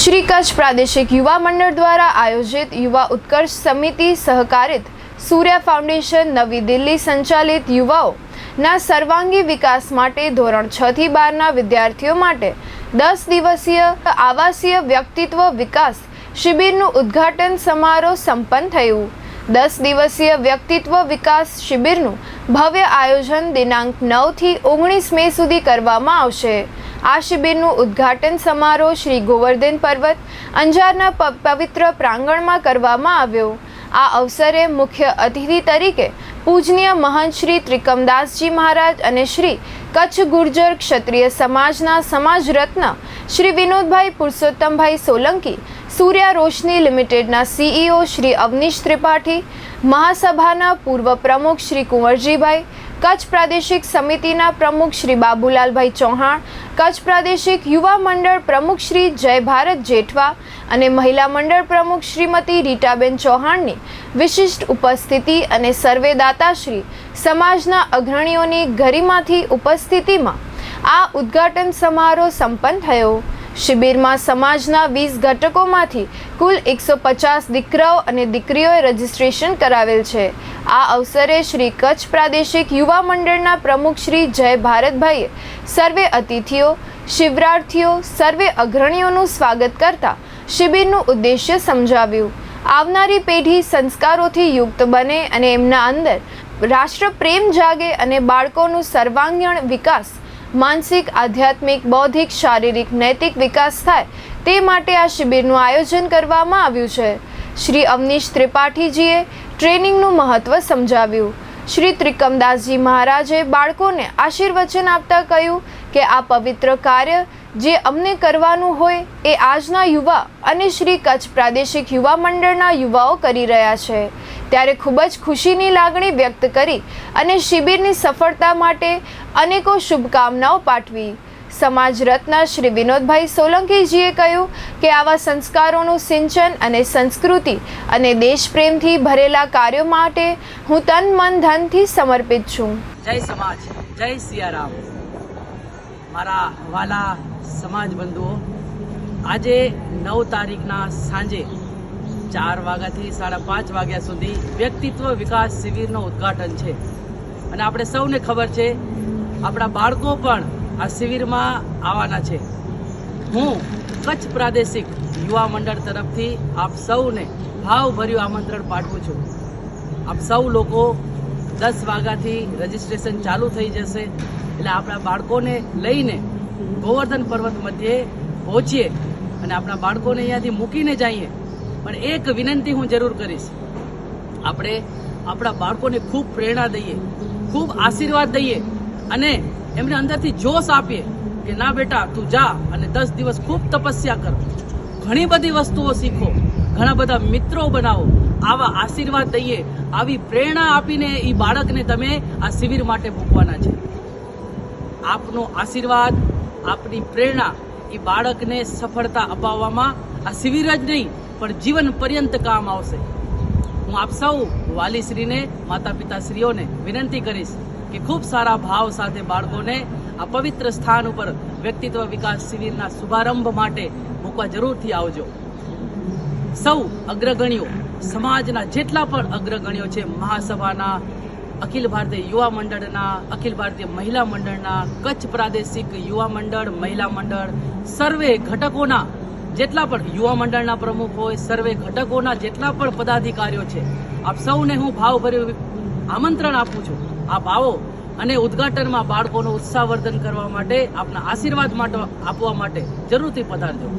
શ્રી કચ્છ પ્રાદેશિક યુવા મંડળ દ્વારા આયોજિત યુવા ઉત્કર્ષ સમિતિ સહકારિત સૂર્યા ફાઉન્ડેશન નવી દિલ્હી સંચાલિત યુવાઓના સર્વાંગી વિકાસ માટે ધોરણ છ થી બારના વિદ્યાર્થીઓ માટે દસ દિવસીય આવાસીય વ્યક્તિત્વ વિકાસ શિબિરનું ઉદ્ઘાટન સમારોહ સંપન્ન થયું. દસ દિવસીય વ્યક્તિત્વ વિકાસ શિબિરનું ભવ્ય આયોજન દિનાંક નવથી ઓગણીસ મે સુધી કરવામાં આવશે. આ શિબિરનું ઉદ્ઘાટન સમારોહ શ્રી ગોવર્ધન પર્વત અંજારના પવિત્ર પ્રાંગણમાં કરવામાં આવ્યો. આ અવસરે મુખ્ય અતિથિ તરીકે પૂજનીય મહંત શ્રી ત્રિકમદાસજી મહારાજ અને શ્રી કચ્છ ગુર્જર ક્ષત્રિય સમાજના સમાજ રત્ન શ્રી વિનોદભાઈ પુરુષોત્તમભાઈ સોલંકી, સૂર્યા રોશની લિમિટેડના સીઈઓ શ્રી અવનીશ ત્રિપાઠી, મહાસભાના પૂર્વ પ્રમુખ શ્રી કુંવરજીભાઈ કચ્છ પ્રાદેશિક સમિતિના પ્રમુખ શ્રી બાબુલાલભાઈ ચૌહાણ, કચ્છ પ્રાદેશિક યુવા મંડળ પ્રમુખ શ્રી જય ભારત જેઠવા અને મહિલા મંડળ પ્રમુખ શ્રીમતી રીટાબેન ચૌહાણની વિશિષ્ટ ઉપસ્થિતિ અને સર્વેદાતાશ્રી સમાજના અગ્રણીઓની ગરિમાથી ઉપસ્થિતિમાં આ ઉદ્ઘાટન સમારોહ સંપન્ન થયો. શિબિરમાં સમાજના વીસ ઘટકોમાંથી કુલ એકસો પચાસ દીકરાઓ અને દીકરીઓએ રજીસ્ટ્રેશન કરાવેલ છે. આ અવસરે શ્રી કચ્છ પ્રાદેશિક યુવા મંડળના પ્રમુખ શ્રી જય ભારતભાઈએ સર્વે અતિથિઓ શિવરાર્થીઓ સર્વે અગ્રણીઓનું સ્વાગત કરતા શિબિરનું ઉદ્દેશ્ય સમજાવ્યું. આવનારી પેઢી સંસ્કારોથી યુક્ત બને અને એમના અંદર રાષ્ટ્ર પ્રેમ જાગે અને બાળકોનું સર્વાંગીણ વિકાસ, માનસિક, આધ્યાત્મિક, બૌદ્ધિક, શારીરિક, નૈતિક વિકાસ થાય તે માટે આ શિબિરનું આયોજન કરવામાં આવ્યું છે. શ્રી અવનીશ ત્રિપાઠીજીએ ટ્રેનિંગનું મહત્વ સમજાવ્યું. શ્રી ત્રિકમદાસજી મહારાજે બાળકોને આશીર્વચન આપતા કહ્યું કે આ પવિત્ર કાર્ય જે અમને કરવાનું હોય એ આજના યુવા અને શ્રી કચ્છ પ્રાદેશિક યુવા મંડળના યુવાઓ કરી રહ્યા છે. ત્યારે ખૂબ જ ખુશીની લાગણી વ્યક્ત કરી અને શિબિરની સફળતા માટે અનેકો શુભકામનાઓ પાઠવી. સમાજ રત્ન શ્રી વિનોદભાઈ સોલંકીજીએ કહ્યું કે આવા સંસ્કારોનું સિંચન અને સંસ્કૃતિ અને દેશપ્રેમથી ભરેલા કાર્યો માટે હું તન મન ધનથી સમર્પિત છું. જય સમાજ, જય સિયારામ. મારા વાલા સમાજ બંધુઓ, આજે નવ તારીખના સાંજે ચાર વાગ્યાથી સાડા પાંચ વાગ્યા સુધી વ્યક્તિત્વ વિકાસ શિબિરનું ઉદ્ઘાટન છે. અને આપણે સૌને ખબર છે, આપણા બાળકો પણ આ શિબિરમાં આવવાના છે. હું કચ્છ પ્રાદેશિક યુવા મંડળ તરફથી આપ સૌને ભાવભર્યું આમંત્રણ પાઠવું છું. આપ સૌ લોકો દસ વાગ્યાથી રજીસ્ટ્રેશન ચાલુ થઈ જશે. એટલે આપણા બાળકોને લઈને ગોવર્ધન પર્વત મધ્યે પહોંચીએ અને આપણા બાળકોને અહીંયાથી મૂકીને જઈએ. પણ એક વિનંતી હું જરૂર કરીશ. આપણે આપણા બાળકોને ખૂબ પ્રેરણા દઈએ, ખૂબ આશીર્વાદ દઈએ અને એમને અંદરથી જોશ આપીએ કે, ના બેટા, તું જા અને દસ દિવસ ખૂબ તપસ્યા કર. ઘણી બધી વસ્તુઓ શીખો. ઘણા બધા મિત્રો બનાવો. આવા આશીર્વાદ દઈએ. આવી પ્રેરણા આપીને એ બાળકને તમે આ શિબિર માટે મૂકવાના છે. આપનો આશીર્વાદ, આપની પ્રેરણા એ બાળકને સફળતા અપાવવામાં આ શિબિર જ નહીં, પણ જીવન પર્યંત કામ આવશે. હું આપ સૌ વાલીશ્રીને માતા પિતાશ્રીઓને વિનંતી કરીશ કે ખૂબ સારા ભાવ સાથે બાળકોને આ પવિત્ર સ્થાન ઉપર વ્યક્તિત્વ વિકાસ શિબિરના શુભારંભ માટે મૂકવા જરૂરથી આવજો. સૌ અગ્રગણ્યો સમાજના જેટલા પણ અગ્રગણ્યો છે, મહાસભાના, અખિલ ભારતીય યુવા મંડળના, અખિલ ભારતીય મહિલા મંડળના, કચ્છ પ્રાદેશિક યુવા મંડળ, મહિલા મંડળ, સર્વે ઘટકોના જેટલા પણ યુવા મંડળના પ્રમુખ હોય, સર્વે ઘટકોના જેટલા પણ પદાધિકારીઓ છે, આપ સૌને હું ભાવભર્યું આમંત્રણ આપું છું. આપ આવો અને ઉદ્ઘાટનમાં બાળકોનું ઉત્સાહવર્ધન કરવા માટે આપના આશીર્વાદ માટે આપવા માટે જરૂરથી પધારજો.